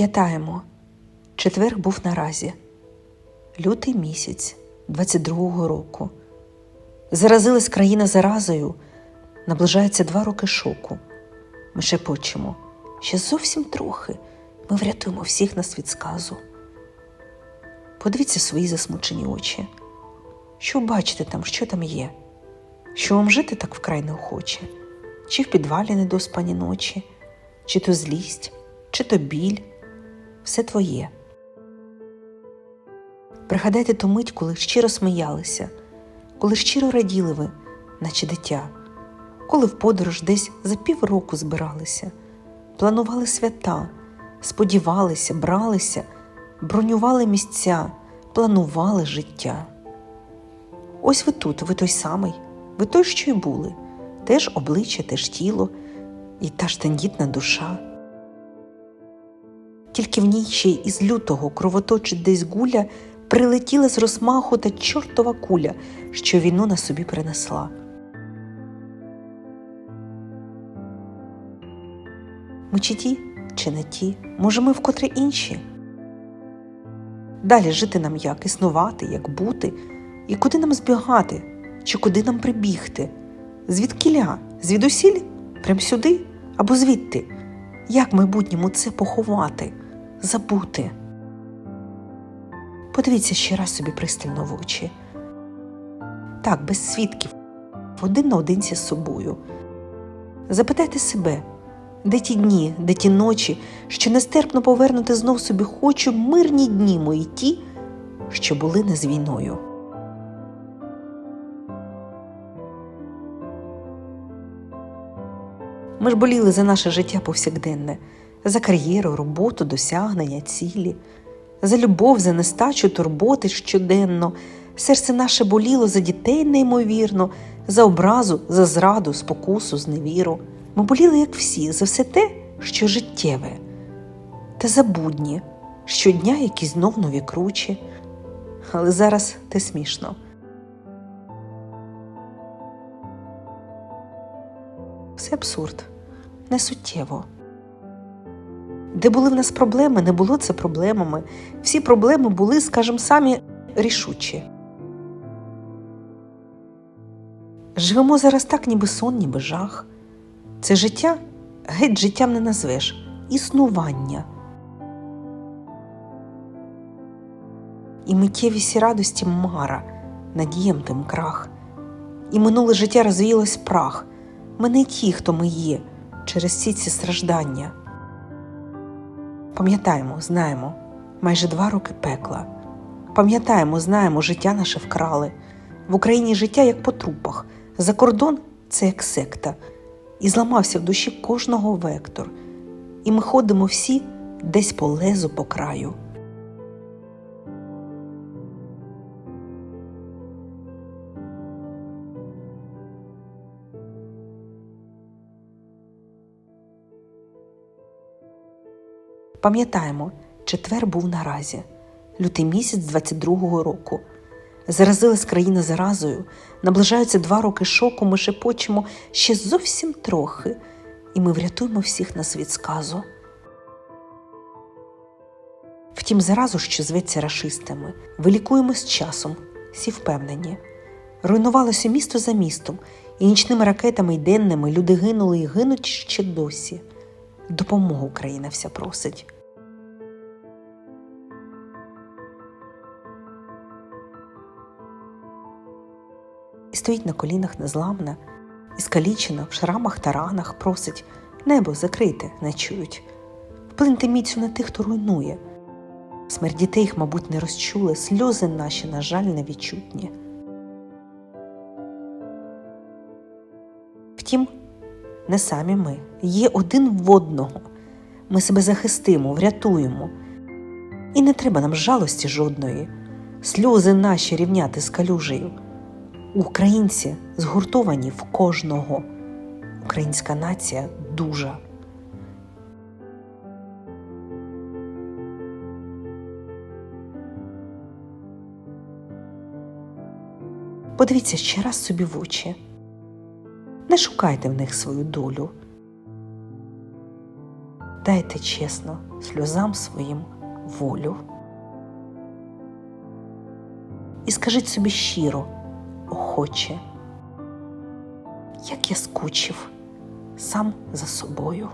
Пам'ятаємо, четвер був наразі, лютий місяць 22-го року. Заразилась країна заразою, наближається два роки шоку. Ми шепочемо, ще зовсім трохи ми врятуємо всіх нас від сказу. Подивіться свої засмучені очі. Що бачите там, що там є? Що вам жити так вкрай неохоче? Чи в підвалі недоспані ночі, чи то злість, чи то біль все твоє. Пригадайте ту мить, коли щиро сміялися, коли щиро раділи ви, наче дитя, коли в подорож десь за півроку збиралися, планували свята, сподівалися, бралися, бронювали місця, планували життя. Ось ви тут, ви той самий, ви той, що й були, теж обличчя, теж тіло і та ж тендітна душа. Тільки в ній ще із лютого кровоточить десь гуля, прилетіла з розмаху та чортова куля, що війну на собі принесла. Ми чи ті, чи не ті, може, ми вкотре інші? Далі жити нам як, існувати, як бути, і куди нам збігати, чи куди нам прибігти? Звідкіля? Звідусіль? Прям сюди або звідти? Як майбутньому це поховати, забути? Подивіться ще раз собі пристально в очі. Так, без свідків, один наодинці з собою. Запитайте себе, де ті дні, де ті ночі, що нестерпно повернути знов собі хочу мирні дні мої ті, що були не з війною. Ми ж боліли за наше життя повсякденне, за кар'єру, роботу, досягнення, цілі, за любов, за нестачу турботи щоденно. Серце наше боліло за дітей неймовірно, за образу, за зраду, спокусу, зневіру. Ми боліли, як всі, за все те, що життєве, та за будні, щодня якісь знов нові кручі. Але зараз те смішно. Все абсурд, не суттєво. Де були в нас проблеми, не було це проблемами. Всі проблеми були, скажімо, самі рішучі. Живемо зараз так, ніби сон, ніби жах. Це життя геть життям не назвеш існування. І миттєвісі радості мара, надіям тим крах. І минуле життя розвіялось прах. Ми не ті, хто ми є, через всі ці страждання. Пам'ятаємо, знаємо, майже два роки пекла. Пам'ятаємо, знаємо, життя наше вкрали. В Україні життя як по трупах, за кордон це як секта. І зламався в душі кожного вектор. І ми ходимо всі десь по лезу по краю. Пам'ятаємо, четвер був наразі, лютий місяць 22-го року. Заразилась країна заразою, наближаються два роки шоку, ми шепочемо ще зовсім трохи, і ми врятуємо всіх нас від сказу. Втім, заразу, що зветься рашистами, вилікуємо з часом, всі впевнені. Руйнувалося місто за містом, і нічними ракетами й денними люди гинули і гинуть ще досі. Допомогу Україна вся просить. І стоїть на колінах незламна, і скалічена в шрамах та ранах просить небо закрити, не чують. Вплиньте міцю на тих, хто руйнує. Смерть дітей їх, мабуть, не розчули, сльози наші, на жаль, невідчутні. Втім, не самі ми, є один в одного. Ми себе захистимо, врятуємо. І не треба нам жалості жодної, сльози наші рівняти з калюжею. Українці згуртовані в кожного. Українська нація дужа. Подивіться ще раз собі в очі. Не шукайте в них свою долю. Дайте чесно сльозам своїм волю. І скажіть собі щиро, охоче, як я скучив сам за собою.